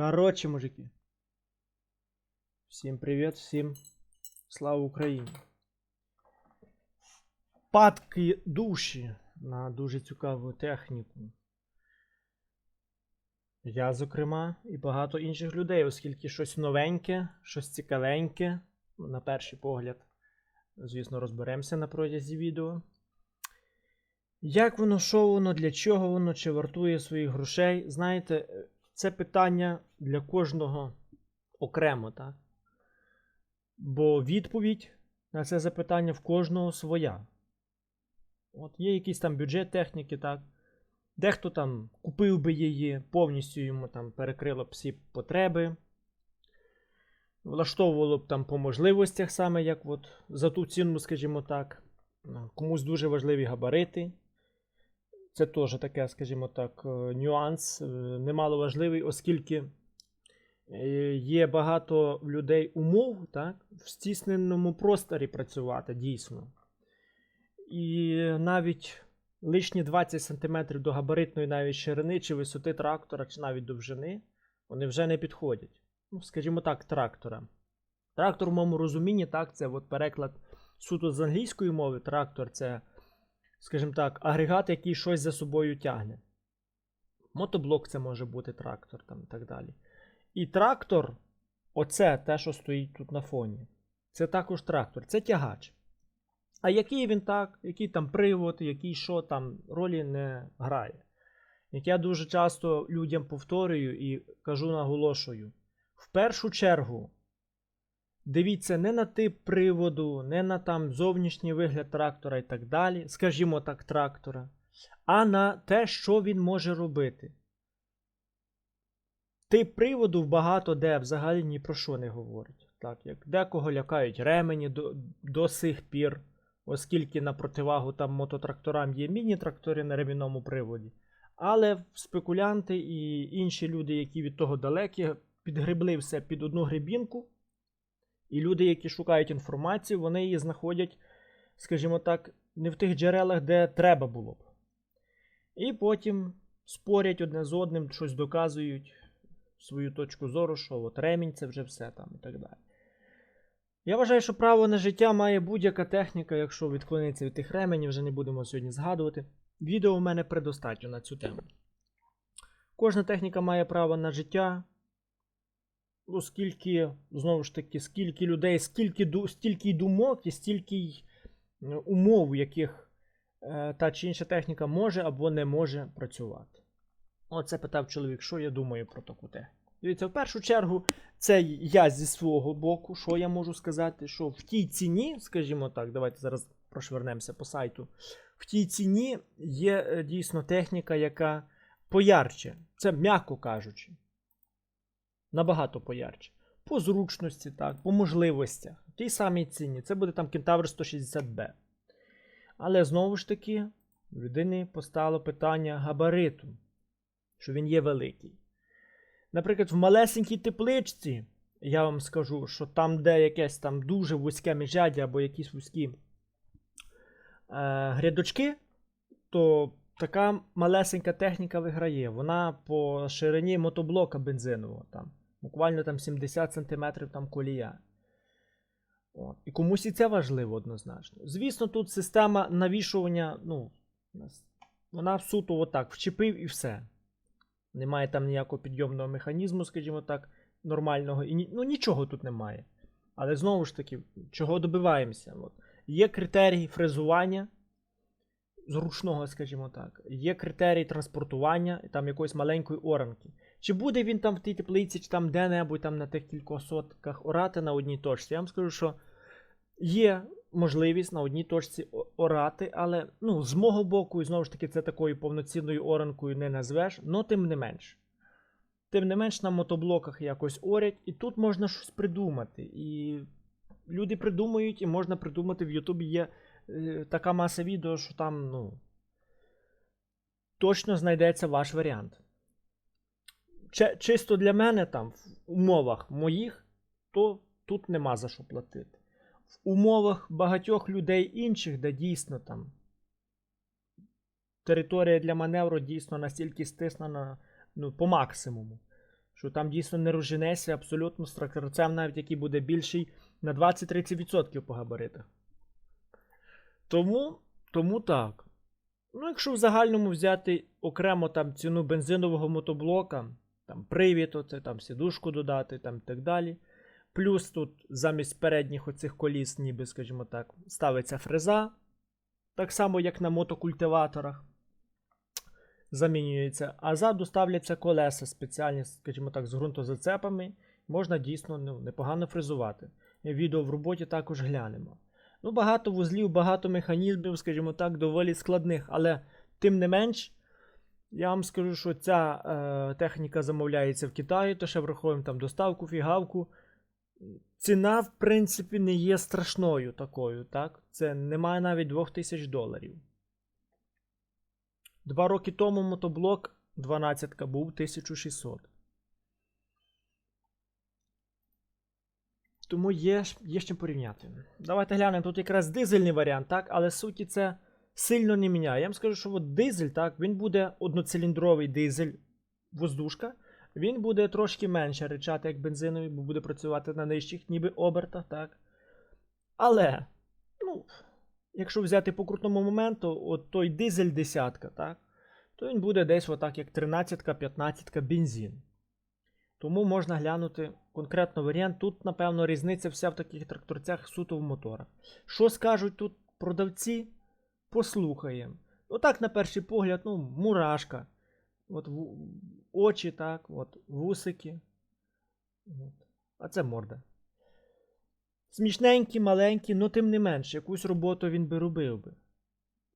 Короче, мужики. Всім привіт, всім слава Україні. Падки душі на дуже цікаву техніку. Я, зокрема, і багато інших людей, оскільки щось новеньке, щось цікавеньке, на перший погляд, звісно, розберемося на протязі відео. Як воно, що воно, для чого воно, чи вартує своїх грошей? Знаєте, це питання для кожного окремо, так? Бо відповідь на це запитання в кожного своя. От є якийсь там бюджет техніки, так? Дехто там купив би її, повністю йому там перекрило б всі потреби. Влаштовувало б там по можливостях, саме як от за ту ціну, скажімо так. Комусь дуже важливі габарити. Це теж таке, скажімо так, е, нюанс, е, немало важливий, оскільки е, є багато людей умов так, в стісненому просторі працювати дійсно. І навіть лишні 20 см до габаритної навіть ширини чи висоти трактора, чи навіть довжини, вони вже не підходять. Ну, скажімо так, трактора. Трактор в моєму розумінні, так, це от переклад суто з англійської мови. Трактор це, скажімо так, агрегат, який щось за собою тягне. Мотоблок це може бути трактор там, і так далі. І трактор, оце те, що стоїть тут на фоні. Це також трактор, це тягач. А який він так, який там привод, який що там, ролі не грає. Як я дуже часто людям повторюю і кажу, наголошую. В першу чергу, дивіться не на тип приводу, не на там зовнішній вигляд трактора і так далі, скажімо так, трактора, а на те, що він може робити. Тип приводу в багато де взагалі ні про що не говорить. Так, як декого лякають ремені до, до сих пір, оскільки на противагу там мототракторам є міні-трактори на ремінному приводі. Але спекулянти і інші люди, які від того далекі, підгребли все під одну грибінку. І люди, які шукають інформацію, вони її знаходять, скажімо так, не в тих джерелах, де треба було б. І потім спорять одне з одним, щось доказують свою точку зору, що от ремінь це вже все там і так далі. Я вважаю, що право на життя має будь-яка техніка, якщо відклониться від тих ременів, вже не будемо сьогодні згадувати. Відео в мене предостатньо на цю тему. Кожна техніка має право на життя. Оскільки, знову ж таки, скільки людей, скільки стільки думок і стільки умов, в яких е, та чи інша техніка може або не може працювати. Оце питав чоловік, що я думаю про таку техніку. Дивіться, в першу чергу, це я зі свого боку, що я можу сказати, що в тій ціні, скажімо так, давайте зараз прошвернемося по сайту. В тій ціні є е, дійсно техніка, яка поярче. Це м'яко кажучи. Набагато поярче. По зручності, так, по можливостях. В тій самій ціні. Це буде там Кентавр 160B. Але знову ж таки, в людини постало питання габариту, що він є великий. Наприклад, в малесенькій тепличці, я вам скажу, що там, де якесь там дуже вузьке міжряддя або якісь вузькі е, грядочки, то така малесенька техніка виграє. Вона по ширині мотоблока бензинового. там. Буквально там 70 см там колія. От. І комусь і це важливо однозначно. Звісно, тут система навішування, ну, вона суто отак, вчепив і все. Немає там ніякого підйомного механізму, скажімо так, нормального. І ну нічого тут немає. Але знову ж таки, чого добиваємося? От. Є критерії фрезування зручного, скажімо так, є критерії транспортування там якоїсь маленької оранки. Чи буде він там в тій теплиці, чи там де-небудь там на тих кількох сотках орати на одній точці? Я вам скажу, що є можливість на одній точці орати, але ну, з мого боку, і знову ж таки, це такою повноцінною оранкою не назвеш, але тим не менш. Тим не менш на мотоблоках якось орять, і тут можна щось придумати. І люди придумують, і можна придумати в Ютубі є е, така маса відео, що там, ну. Точно знайдеться ваш варіант. Чи- чисто для мене там, в умовах моїх, то тут нема за що платити. В умовах багатьох людей інших, де дійсно там територія для маневру дійсно настільки стиснена ну, по максимуму, Що там дійсно не розженеться абсолютно з тракторцем, навіть який буде більший на 20-30% по габаритах. Тому, тому так. Ну, якщо в загальному взяти окремо там ціну бензинового мотоблока, там привід, оце, там сідушку додати, там так далі. Плюс тут замість передніх оцих коліс, ніби, скажімо так, ставиться фреза. Так само, як на мотокультиваторах. Замінюється. А ззаду ставляться колеса спеціальні, скажімо так, з ґрунтозацепами. Можна дійсно ну, непогано фрезувати. Відео в роботі також глянемо. Ну, багато вузлів, багато механізмів, скажімо так, доволі складних, але тим не менш, я вам скажу, що ця е, техніка замовляється в Китаї, то ще враховуємо там доставку, фігавку. Ціна, в принципі, не є страшною такою, так? Це немає навіть 2000 доларів. Два роки тому мотоблок 12 був 1600. Тому є, є з чим порівняти. Давайте глянемо. Тут якраз дизельний варіант, так? Але суті це сильно не міняє. Я вам скажу, що от дизель, так, він буде одноциліндровий дизель воздушка. Він буде трошки менше речати, як бензиновий, бо буде працювати на нижчих ніби обертах, так. Але, ну, якщо взяти по крутному моменту, от той дизель десятка, так, то він буде десь отак, як 13-15 бензин. Тому можна глянути конкретно варіант. Тут, напевно, різниця вся в таких тракторцях суто в моторах. Що скажуть тут продавці? Послухаємо. Отак, на перший погляд, ну, мурашка. От очі, так, от, вусики. От. А це морда. Смішненькі, маленькі, ну тим не менш, якусь роботу він би робив би.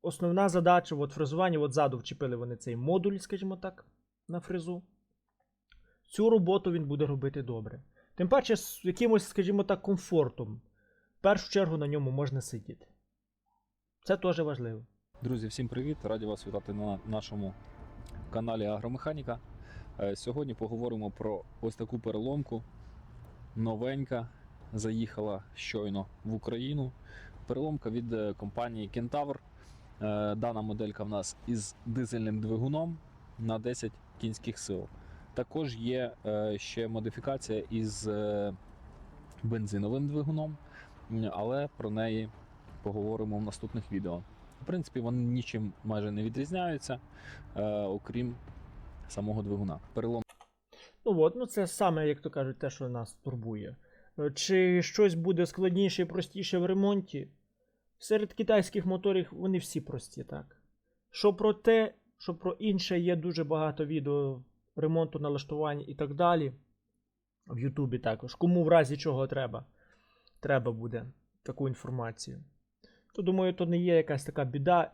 Основна задача от фрезування, от ззаду вчепили вони цей модуль, скажімо так, на фрезу. Цю роботу він буде робити добре. Тим паче з якимось, скажімо так, комфортом. В першу чергу на ньому можна сидіти. Це теж важливо. Друзі, всім привіт! Раді вас вітати на нашому каналі Агромеханіка. Е, Сьогодні поговоримо про ось таку переломку. Новенька заїхала щойно в Україну. Переломка від е, компанії Kentaur. Е, Дана моделька в нас із дизельним двигуном на 10 кінських сил. Також є ще модифікація із бензиновим двигуном, але про неї поговоримо в наступних відео. В принципі, вони нічим майже не відрізняються, е, окрім самого двигуна. Перелом Ну от, ну це саме, як то кажуть, те, що нас турбує. Е, Чи щось буде складніше і простіше в ремонті? Серед китайських моторів вони всі прості, так. Що про те, що про інше є дуже багато відео ремонту, налаштування і так далі. В Ютубі також. Кому в разі чого треба, треба буде таку інформацію. То думаю, то не є якась така біда.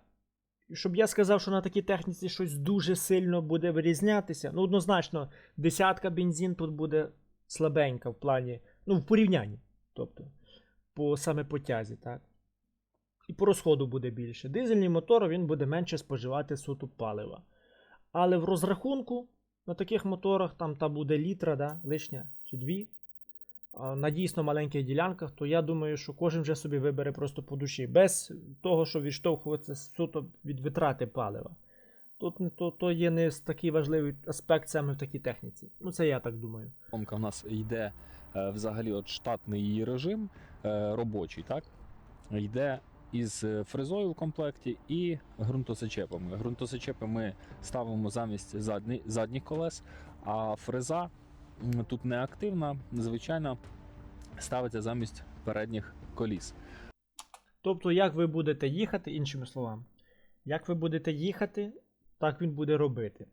Щоб я сказав, що на такій техніці щось дуже сильно буде вирізнятися. Ну, однозначно, десятка бензин тут буде слабенька в плані, ну, в порівнянні. Тобто, по саме по тязі, так? І по розходу буде більше. Дизельний мотор він буде менше споживати суто палива. Але в розрахунку на таких моторах там та буде літра, да, лишня чи дві. На дійсно маленьких ділянках, то я думаю, що кожен вже собі вибере просто по душі, без того, що відштовхуватися суто від витрати палива. Тут то, то є не такий важливий аспект саме в такій техніці. Ну, це я так думаю. переломка в нас йде е, взагалі от штатний її режим е, робочий, так? Йде із е, фрезою в комплекті і ґрунтосечепами. Ґрунтосечепи ми ставимо замість задні, задніх колес, а фреза тут не активна, звичайно, ставиться замість передніх коліс. Тобто, як ви будете їхати, іншими словами, як ви будете їхати, так він буде робити.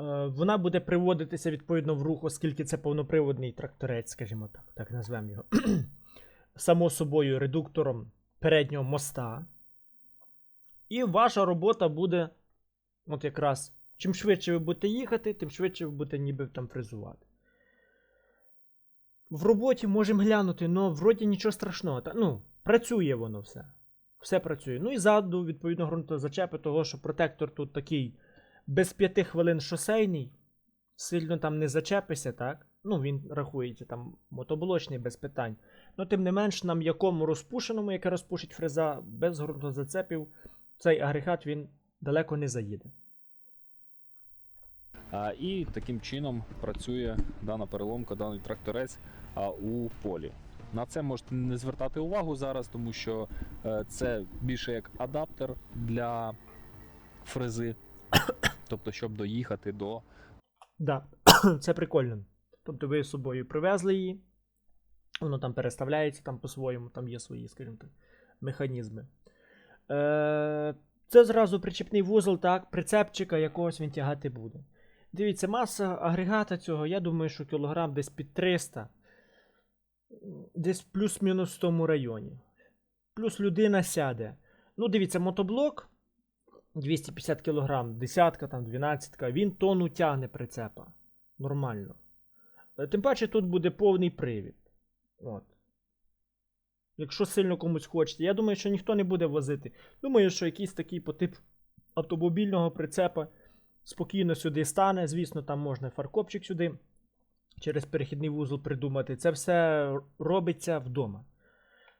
Е, вона буде приводитися відповідно в рух, оскільки це повноприводний тракторець, скажімо так, так назвемо його. Само собою редуктором переднього моста. І ваша робота буде, от якраз, чим швидше ви будете їхати, тим швидше ви будете ніби там фрезувати. В роботі можемо глянути, але вроді нічого страшного. Та, ну, працює воно все. Все працює. Ну і ззаду, відповідно, ґрунтозачепи того, що протектор тут такий без 5 хвилин шосейний, сильно там не зачепися, так? Ну, він рахується там мотоблочний без питань. Ну, тим не менш, на м'якому розпушеному, яке розпушить фреза, без ґрунтозацепів, цей агрегат він далеко не заїде. І таким чином працює дана переломка, даний тракторець у полі. На це можете не звертати увагу зараз, тому що е, це більше як адаптер для фрези, тобто, щоб доїхати до Да, це прикольно. Тобто ви з собою привезли її, воно там переставляється там по-своєму, там є свої, скажімо так, механізми. Е, це зразу причепний вузол, так, прицепчика якогось він тягати буде. Дивіться, маса агрегата цього, я думаю, що кілограм десь під 300, десь плюс-мінус в тому районі. Плюс людина сяде. Ну, дивіться, мотоблок 250 кг, десятка, там, дванадцятка, він тонну тягне прицепа. Нормально. Е, Тим паче тут буде повний привід. От. Якщо сильно комусь хочеться. Я думаю, що ніхто не буде возити. Думаю, що якийсь такий по тип автомобільного прицепа спокійно сюди стане. Звісно, там можна фаркопчик сюди через перехідний вузол придумати. Це все робиться вдома.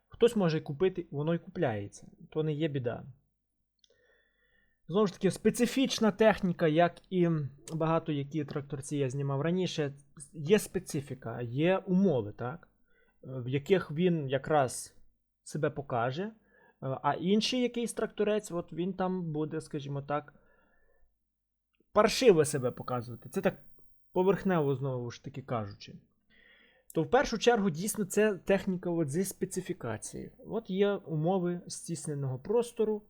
Хтось може купити, воно і купляється. То не є біда. Знову ж таки, специфічна техніка, як і багато які тракторці я знімав раніше, є специфіка, є умови, так? в яких він якраз себе покаже, а інший якийсь тракторець, от він там буде, скажімо так, паршиво себе показувати. Це так поверхнево, знову ж таки кажучи. То в першу чергу дійсно це техніка от зі специфікації. От є умови стісненого простору.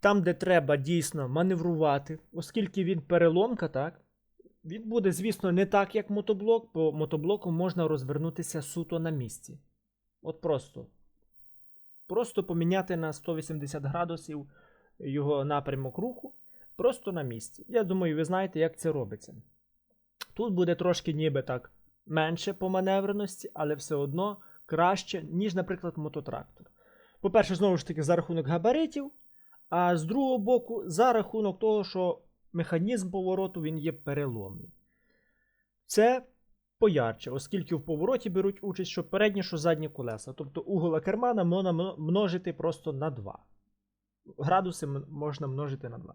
Там, де треба дійсно маневрувати, оскільки він переломка, так, він буде, звісно, не так, як мотоблок, бо мотоблоком можна розвернутися суто на місці. От просто. Просто поміняти на 180 градусів його напрямок руху. Просто на місці. Я думаю, ви знаєте, як це робиться. Тут буде трошки ніби так менше по маневреності, але все одно краще, ніж, наприклад, мототрактор. По-перше, знову ж таки, за рахунок габаритів. А з другого боку, за рахунок того, що механізм повороту він є переломний. Це поярче, оскільки в повороті беруть участь що передні, що задні колеса. Тобто угол кермана можна множити просто на 2. Градуси можна множити на 2.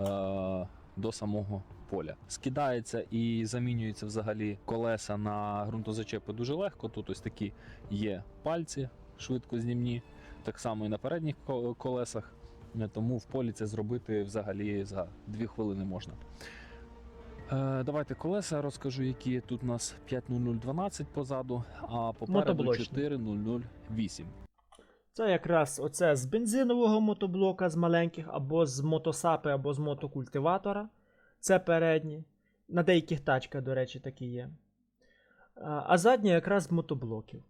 Е, до самого поля. Скидається і замінюється взагалі колеса на ґрунтозачепи дуже легко. Тут ось такі є пальці швидкознімні, так само і на передніх колесах. Е, Тому в полі це зробити взагалі за 2 хвилини можна. Е, давайте колеса розкажу, які тут у нас 50012 позаду, а попереду 4008. Це якраз оце з бензинового мотоблока з маленьких, або з мотосапи, або з мотокультиватора. Це передні. На деяких тачках, до речі, такі є. А задні якраз з мотоблоків.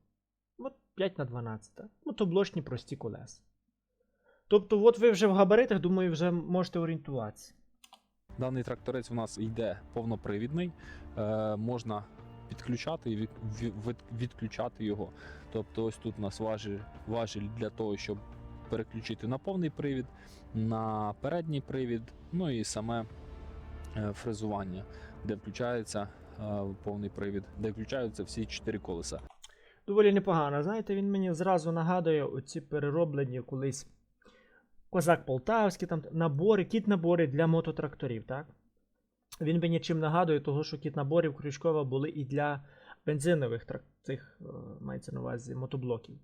От 5 на 12. Мотоблочні прості колеса. Тобто, от ви вже в габаритах, думаю, вже можете орієнтуватися. Даний тракторець у нас йде повнопривідний, е, можна підключати і від, від, відключати його. Тобто, ось тут у нас важіль, для того, щоб переключити на повний привід, на передній привід, ну і саме е, фрезування, де включається е, повний привід, де включаються всі чотири колеса. Доволі непогано. Знаєте, він мені зразу нагадує оці перероблені колись Козак Полтавський, там набори, кіт-набори для мототракторів, так? Він мені чим нагадує, того, що кіт-наборів Крючкова були і для бензинових цих, е, мається на увазі, мотоблоків.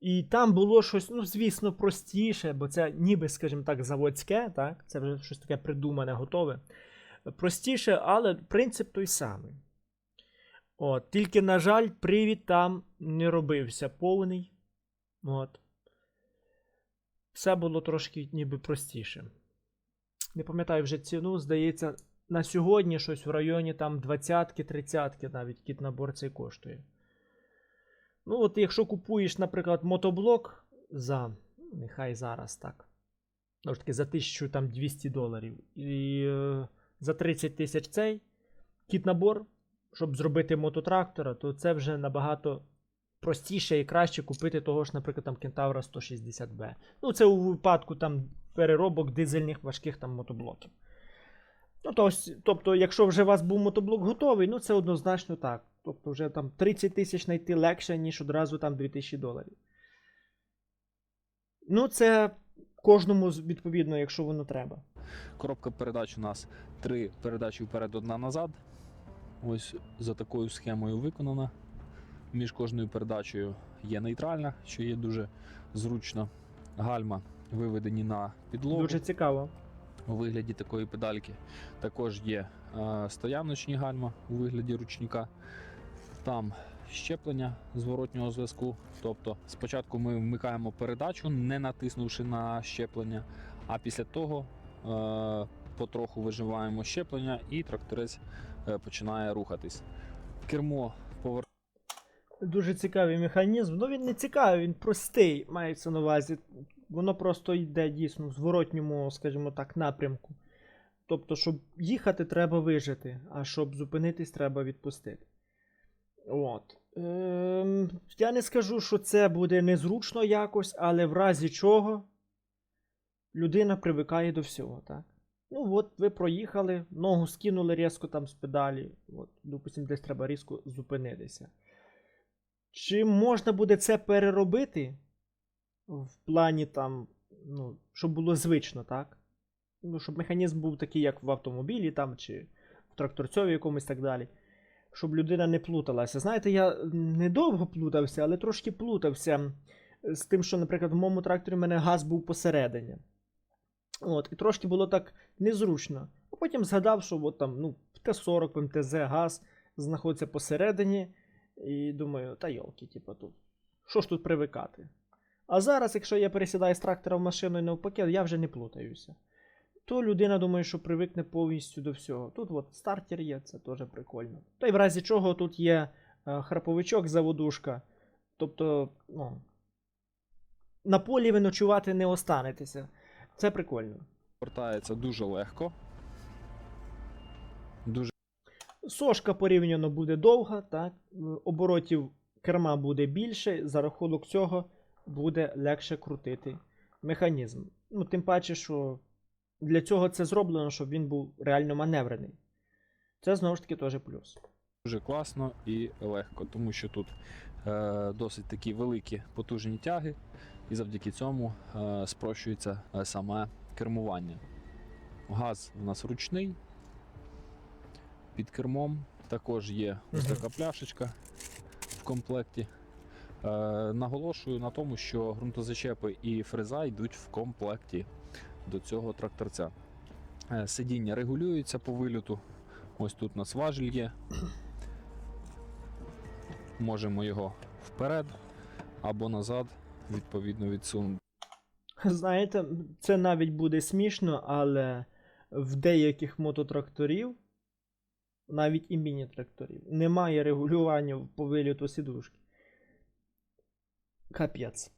І там було щось, ну, звісно, простіше, бо це ніби, скажімо так, заводське, так? Це вже щось таке придумане, готове. Простіше, але принцип той самий. От, тільки, на жаль, привід там не робився повний. От. Все було трошки ніби простіше. Не пам'ятаю вже ціну, здається, на сьогодні щось в районі там 20-30 навіть кіт набор цей коштує. Ну, от якщо купуєш, наприклад, мотоблок за, нехай зараз так. Ну, ж таки, за 1200 доларів. І е, за 30 тисяч цей кіт набор, щоб зробити мототрактора, то це вже набагато простіше і краще купити того ж, наприклад, там Кентавра 160B. Ну, це у випадку там переробок дизельних важких там мотоблоків. Ну, то, ось, тобто, якщо вже у вас був мотоблок готовий, ну це однозначно так. Тобто, вже там 30 тисяч знайти легше, ніж одразу там 2000 доларів. Ну, це кожному відповідно, якщо воно треба. Коробка передач у нас три передачі вперед, одна назад. Ось за такою схемою виконана. Між кожною передачею є нейтральна, що є дуже зручно. Гальма виведені на підлогу Дуже цікаво. У вигляді такої педальки. Також є е, стояночні гальма у вигляді ручника. Там щеплення зворотнього зв'язку. Тобто спочатку ми вмикаємо передачу, не натиснувши на щеплення, а після того е, потроху виживаємо щеплення і тракторець е, починає рухатись. Кермо повер... Дуже цікавий механізм. Ну він не цікавий, він простий, мається на увазі. Воно просто йде дійсно в зворотньому, скажімо так, напрямку. Тобто, щоб їхати, треба вижити, а щоб зупинитись, треба відпустити. От. Ем, я не скажу, що це буде незручно якось, але в разі чого людина привикає до всього, так? Ну, от ви проїхали, ногу скинули різко там з педалі. От, допустим, десь треба різко зупинитися. Чи можна буде це переробити в плані там, ну, щоб було звично, так? Ну, щоб механізм був такий, як в автомобілі там, чи в тракторцьові якомусь так далі. Щоб людина не плуталася. Знаєте, я недовго плутався, але трошки плутався з тим, що, наприклад, в моєму тракторі в мене газ був посередині. От, і трошки було так незручно. А потім згадав, що от там, ну, в Т-40, в МТЗ газ знаходиться посередині. І думаю, та йолки, типу, тут. Що ж тут привикати? А зараз, якщо я пересідаю з трактора в машину і навпаки, я вже не плутаюся. То людина думає, що привикне повністю до всього. Тут от стартер є, це теж прикольно. Та й в разі чого тут є е, храповичок заводушка. Тобто, ну, на полі ви ночувати не останетеся. Це прикольно. повертається дуже легко. Дуже Сошка порівняно буде довга, так? оборотів керма буде більше, за рахунок цього буде легше крутити механізм. Ну, тим паче, що для цього це зроблено, щоб він був реально маневрений. Це знову ж таки теж плюс. дуже класно і легко, тому що тут е, досить такі великі потужні тяги, і завдяки цьому е, спрощується е, саме кермування. Газ у нас ручний. Під кермом також є ось така пляшечка в комплекті. Е, наголошую на тому, що ґрунтозачепи і фреза йдуть в комплекті до цього тракторця. Е, сидіння регулюється по вильоту. Ось тут у нас важіль є. Можемо його вперед або назад, відповідно, відсунути. Знаєте, це навіть буде смішно, але в деяких мототракторів, навіть і міні-тракторів, немає регулювання по виліту сідушки. Капець.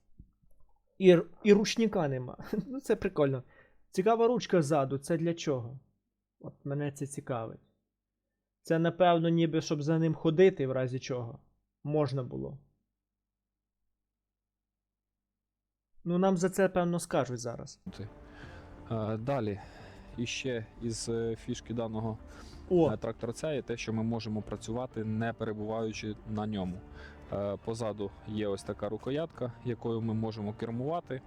І, і ручника нема. Ну, це прикольно. Цікава ручка ззаду, це для чого? От мене це цікавить. Це, напевно, ніби щоб за ним ходити, в разі чого. Можна було. Ну, нам за це, певно, скажуть зараз. Е, Далі, іще із е, фішки даного О, е, тракторця є те, що ми можемо працювати не перебуваючи на ньому. Е, Позаду є ось така рукоятка, якою ми можемо кермувати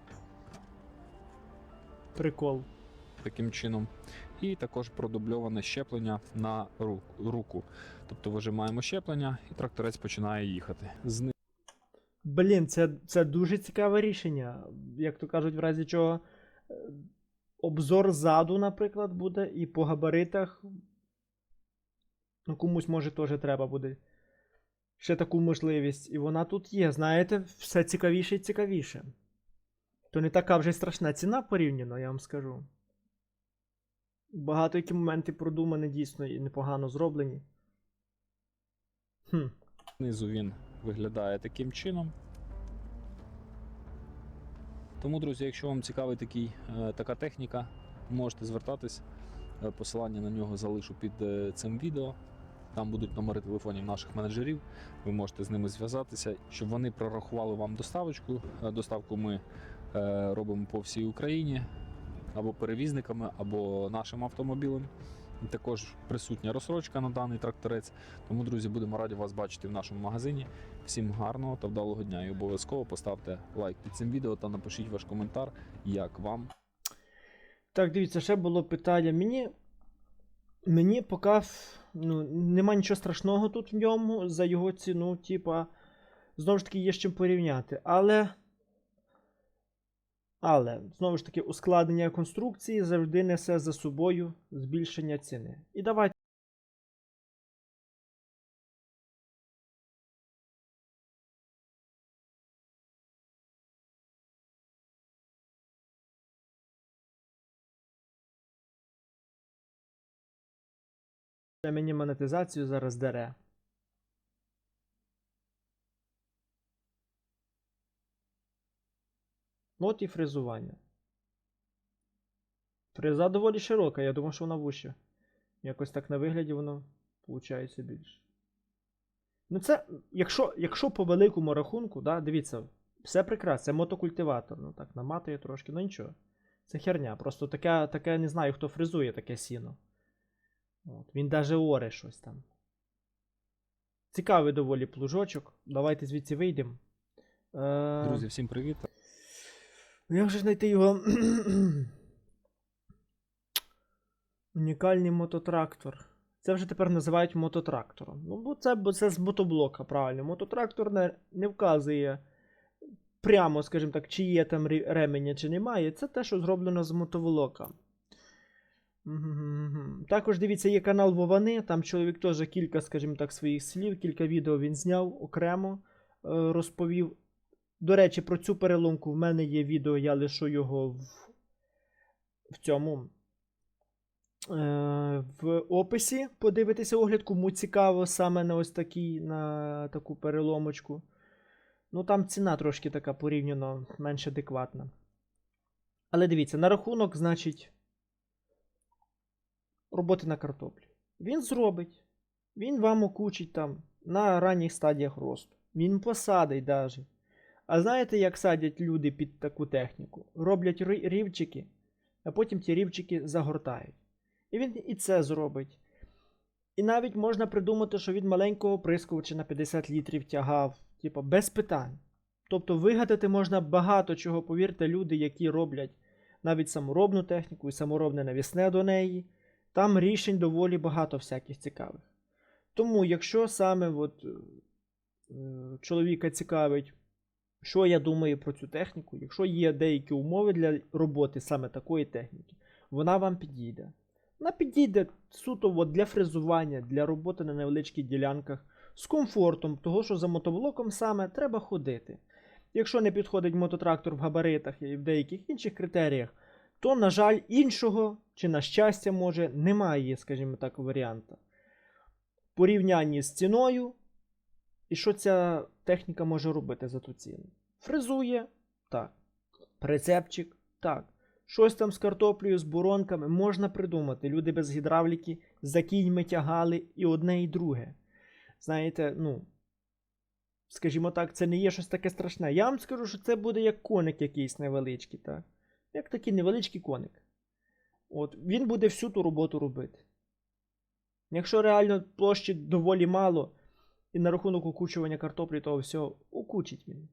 прикол. таким чином. І також продубльоване щеплення на руку. Тобто вижимаємо щеплення, і тракторець починає їхати. Знизу Блін, це, це дуже цікаве рішення. Як то кажуть, в разі чого е, обзор ззаду, наприклад, буде, і по габаритах. Ну, комусь може теж треба буде. Ще таку можливість. І вона тут є. Знаєте, все цікавіше і цікавіше. То не така вже страшна ціна порівняно, я вам скажу. Багато які моменти продумані дійсно і непогано зроблені. Хм. Знизу він виглядає таким чином. Тому, друзі, якщо вам цікавий такий, е, така техніка, можете звертатись. Е, Посилання на нього залишу під е, цим відео. Там будуть номери телефонів наших менеджерів. Ви можете з ними зв'язатися, щоб вони прорахували вам доставочку. Е, Доставку ми е, робимо по всій Україні або перевізниками, або нашим автомобілем. також присутня розсрочка на даний тракторець. Тому, друзі, будемо раді вас бачити в нашому магазині. Всім гарного та вдалого дня і обов'язково поставте лайк під цим відео та напишіть ваш коментар, як вам Так, дивіться, ще було питання. Мені. Мені поки ну, нема нічого страшного тут в ньому за його ціну, типа. Знову ж таки, є з чим порівняти. Але. Але, знову ж таки, ускладнення конструкції завжди несе за собою збільшення ціни. І давайте. Мені монетизацію зараз дере. От і фрезування. Фреза доволі широка, я думав, що вона вуща. Якось так на вигляді воно виходить більше. Ну, це, якщо, якщо по великому рахунку, да, дивіться, все прекрасно, це мотокультиватор. Ну так, наматує трошки, ну нічого. Це херня. Просто таке, таке не знаю, хто фрезує таке сіно. От, він даже оре щось там. Цікавий доволі плужочок. Давайте звідси вийдемо. Е... Друзі, всім привіт. Ну, Як же знайти його? Унікальний мототрактор. Це вже тепер називають мототрактором. Ну, бо це, бо це з мотоблока, правильно. Мототрактор не, не вказує прямо, скажімо так, чи є там ре- ременя, чи немає. Це те, що зроблено з мотоволока. Також дивіться, є канал Вовани. Там чоловік теж кілька, скажімо так, своїх слів, кілька відео він зняв окремо, е, розповів. До речі, про цю переломку в мене є відео, я лишу його в, в цьому. Е, в описі. Подивитися огляд, кому цікаво саме на ось такий, на таку переломочку. Ну, там ціна трошки така порівняно менш адекватна. Але дивіться, на рахунок, значить, роботи на картоплі. Він зробить. Він вам окучить там на ранніх стадіях росту. Він посадить даже. А знаєте, як садять люди під таку техніку? Роблять рівчики, а потім ті рівчики загортають. І він і це зробить. І навіть можна придумати, що він маленького прискувача на 50 літрів тягав, типу, без питань. Тобто вигадати можна багато чого, повірте, люди, які роблять навіть саморобну техніку і саморобне навісне до неї. Там рішень доволі багато всяких цікавих. Тому, якщо саме от, е, чоловіка цікавить, що я думаю про цю техніку, якщо є деякі умови для роботи саме такої техніки, вона вам підійде. Вона підійде суто от для фрезування, для роботи на невеличких ділянках з комфортом, того, що за мотоблоком саме треба ходити. Якщо не підходить мототрактор в габаритах і в деяких інших критеріях, то, на жаль, іншого, чи на щастя, може, немає, скажімо так, варіанта. В порівнянні з ціною, і що ця техніка може робити за ту ціну? Фрезує? Так. Прицепчик? Так. Щось там з картоплею, з буронками можна придумати. Люди без гідравліки за кіньми тягали і одне, і друге. Знаєте, ну. Скажімо так, це не є щось таке страшне. Я вам скажу, що це буде як коник якийсь невеличкий, так? Як такий невеличкий коник. От, він буде всю ту роботу робити. Якщо реально площі доволі мало, і на рахунок окучування картоплі того всього, окучить він.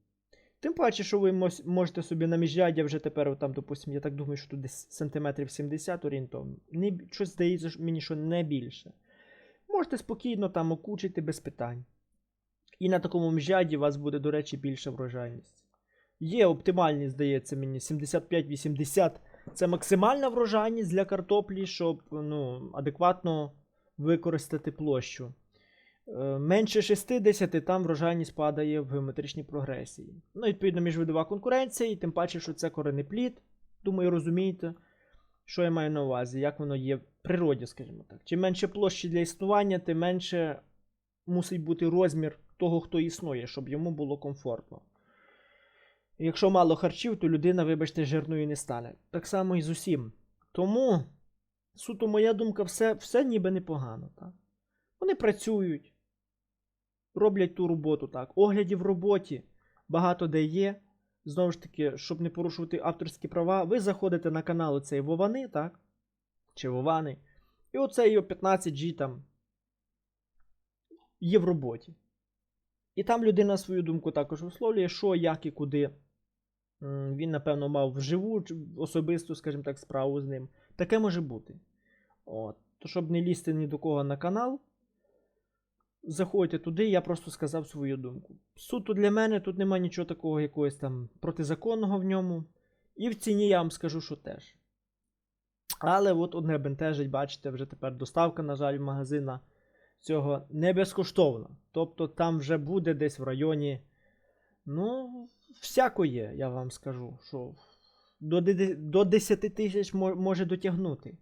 Тим паче, що ви можете собі на міжряддя вже тепер, там, допустимо, я так думаю, що тут десь сантиметрів 70 орієнтовно. Не, щось здається мені, що не більше. Можете спокійно там окучити без питань. І на такому міжряді у вас буде, до речі, більша врожайність. Є оптимальні, здається мені, 75-80. Це максимальна врожайність для картоплі, щоб ну, адекватно використати площу. Е, Менше 60 там врожайність падає в геометричній прогресії. Ну, відповідно, міжвидова конкуренція, і тим паче, що це коренеплід. Думаю, розумієте, що я маю на увазі, як воно є в природі, скажімо так. Чим менше площі для існування, тим менше мусить бути розмір того, хто існує, щоб йому було комфортно. Якщо мало харчів, то людина, вибачте, жирною не стане. Так само і з усім. Тому, суто моя думка, все, все ніби непогано. Так? Вони працюють, роблять ту роботу так. Оглядів в роботі багато де є. Знову ж таки, щоб не порушувати авторські права, ви заходите на канал цей Вовани, так? Чи Вовани, І оцей його 15G там є в роботі. І там людина свою думку також висловлює, що, як і куди. Він, напевно, мав вживу особисту, скажімо так, справу з ним. Таке може бути. От. То, щоб не лізти ні до кого на канал, заходьте туди, я просто сказав свою думку. Суто для мене тут немає нічого такого якогось там протизаконного в ньому. І в ціні я вам скажу, що теж. Але от одне бентежить, бачите, вже тепер доставка, на жаль, магазина цього не безкоштовна. Тобто там вже буде десь в районі. Ну, всяко є, я вам скажу, що до, 10 тисяч може дотягнути.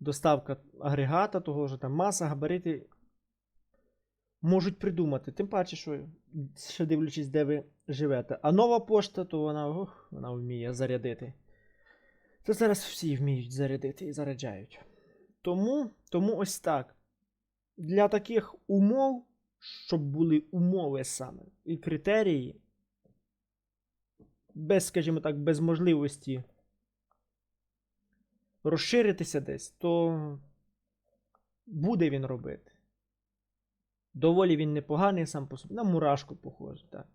Доставка агрегата, того ж там маса, габарити можуть придумати. Тим паче, що ще дивлячись, де ви живете. А нова пошта, то вона, ох, вона вміє зарядити. Це зараз всі вміють зарядити і заряджають. Тому, тому ось так. Для таких умов, щоб були умови саме і критерії, без, скажімо так, без можливості розширитися десь, то буде він робити. Доволі він непоганий сам по собі, на мурашку похожий. Так.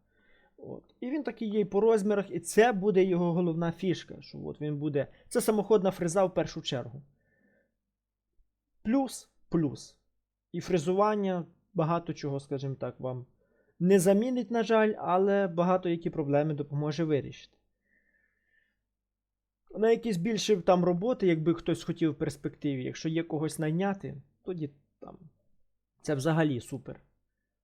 От. І він такий є і по розмірах, і це буде його головна фішка. Що от він буде. Це самоходна фреза в першу чергу. Плюс, плюс. І фрезування багато чого, скажімо так, вам не замінить, на жаль, але багато які проблеми допоможе вирішити. На якісь більше там роботи, якби хтось хотів в перспективі, якщо є когось найняти, тоді там це взагалі супер.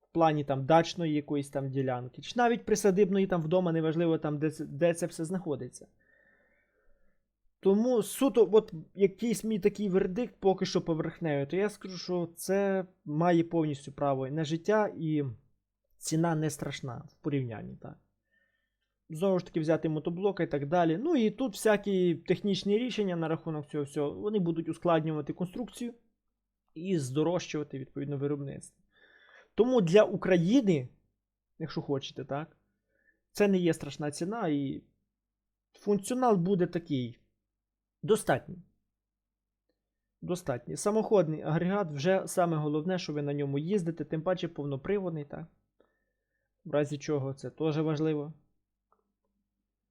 В плані там дачної якоїсь там ділянки, чи навіть присадибної там вдома, неважливо там, де, де це все знаходиться. Тому суто, от якийсь мій такий вердикт поки що поверхневий, то я скажу, що це має повністю право на життя і ціна не страшна в порівнянні, так. Знову ж таки, взяти мотоблока і так далі. Ну і тут всякі технічні рішення на рахунок цього всього, вони будуть ускладнювати конструкцію і здорожчувати відповідно виробництво. Тому для України, якщо хочете, так, це не є страшна ціна, і функціонал буде такий достатній. Достатній. Самоходний агрегат вже саме головне, що ви на ньому їздите, тим паче повноприводний, так? В разі чого це теж важливо.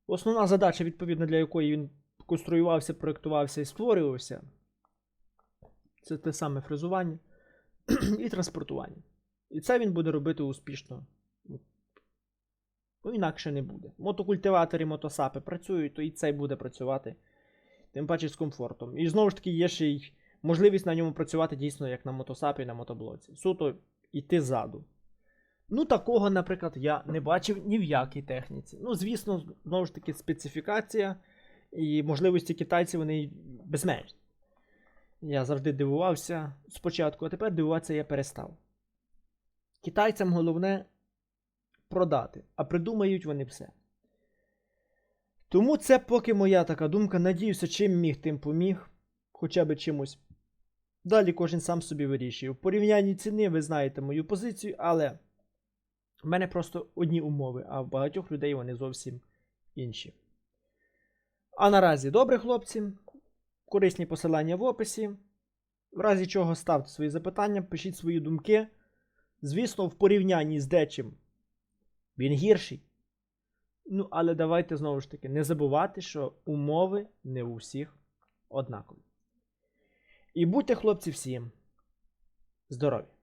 Основна задача, відповідно, для якої він конструювався, проєктувався і створювався, це те саме фрезування і транспортування. І це він буде робити успішно. Ну, інакше не буде. Мотокультиватори, мотосапи працюють, то і цей буде працювати. Тим паче з комфортом. І знову ж таки, є ще й можливість на ньому працювати дійсно як на мотосапі на мотоблоці. Суто йти ззаду. Ну, такого, наприклад, я не бачив ні в якій техніці. Ну, звісно, знову ж таки, специфікація і можливості китайців вони безмежні. Я завжди дивувався спочатку, а тепер дивуватися я перестав. Китайцям головне продати, а придумають вони все. Тому це поки моя така думка. Надіюся, чим міг, тим поміг. Хоча би чимось. Далі кожен сам собі вирішує. В порівнянні ціни ви знаєте мою позицію, але в мене просто одні умови, а в багатьох людей вони зовсім інші. А наразі добре, хлопці. Корисні посилання в описі. В разі чого ставте свої запитання, пишіть свої думки. Звісно, в порівнянні з дечим він гірший. Ну, але давайте знову ж таки не забувати, що умови не у всіх однакові. І будьте, хлопці, всім здорові!